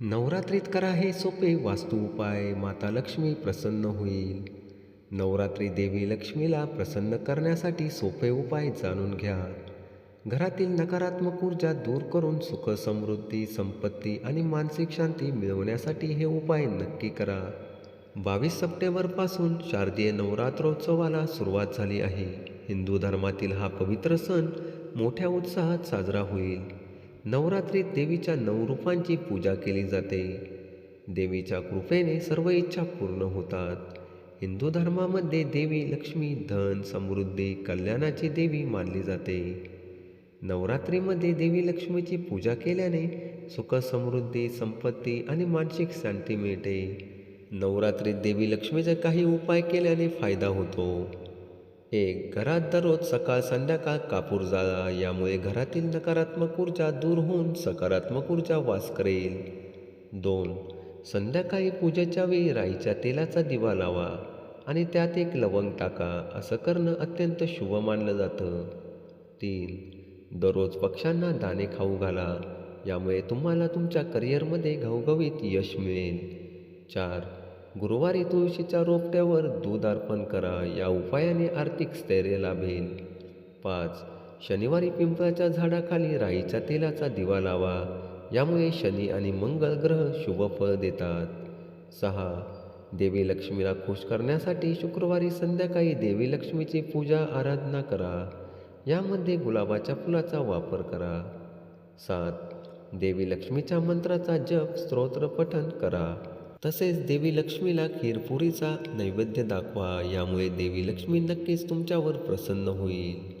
नवरात्रीत करा हे सोपे वास्तू उपाय माता लक्ष्मी प्रसन्न होईल. नवरात्री देवी लक्ष्मीला प्रसन्न करण्यासाठी सोपे उपाय जाणून घ्या. घरातील नकारात्मक ऊर्जा दूर करून सुख समृद्धी संपत्ती आणि मानसिक शांती मिळवण्यासाठी हे उपाय नक्की करा. बावीस सप्टेंबरपासून शारदीय नवरात्रोत्सवाला सुरुवात झाली आहे. हिंदू धर्मातील हा पवित्र सण मोठ्या उत्साहात साजरा होईल. नवरात्रीत देवीच्या नऊ रूपांची पूजा केली जाते. देवीच्या कृपेने सर्व इच्छा पूर्ण होतात. हिंदू धर्मामध्ये देवी लक्ष्मी धन समृद्धी कल्याणाची देवी मानली जाते. नवरात्रीमध्ये देवी लक्ष्मीची पूजा केल्याने सुख समृद्धी संपत्ती आणि मानसिक शांती मिळते. नवरात्रीत देवी लक्ष्मीचे काही उपाय केल्याने फायदा होतो. एक घरात दररोज सकाळ संध्याकाळ कापूर जाळा यामुळे घरातील नकारात्मक ऊर्जा दूर होऊन सकारात्मक ऊर्जा वास करेल. दोन संध्याकाळी पूजेच्या वेळी राईच्या तेलाचा दिवा लावा आणि त्यात एक लवंग टाका असं करणं अत्यंत शुभ मानलं जातं. तीन दररोज पक्ष्यांना दाणे खाऊ घाला यामुळे तुम्हाला तुमच्या करिअरमध्ये घवघवीत यश मिळेल. चार गुरुवारी तुळशीच्या रोपट्यावर दूध अर्पण करा या उपायाने आर्थिक स्थैर्य लाभेल पाच शनिवारी पिंपळाच्या झाडाखाली राईच्या तेलाचा दिवा लावा यामुळे शनी आणि मंगळ ग्रह शुभ फळ देतात. सहा देवी लक्ष्मीला खुश करण्यासाठी शुक्रवारी संध्याकाळी देवी लक्ष्मीची पूजा आराधना करा. यामध्ये गुलाबाच्या फुलाचा वापर करा. सात देवी लक्ष्मीच्या मंत्राचा जप स्तोत्र पठन करा. तसेच देवी लक्ष्मीला खीरपुरीचा नैवेद्य दाखवा. यामुळे देवी लक्ष्मी नक्कीच तुमच्यावर प्रसन्न होईल.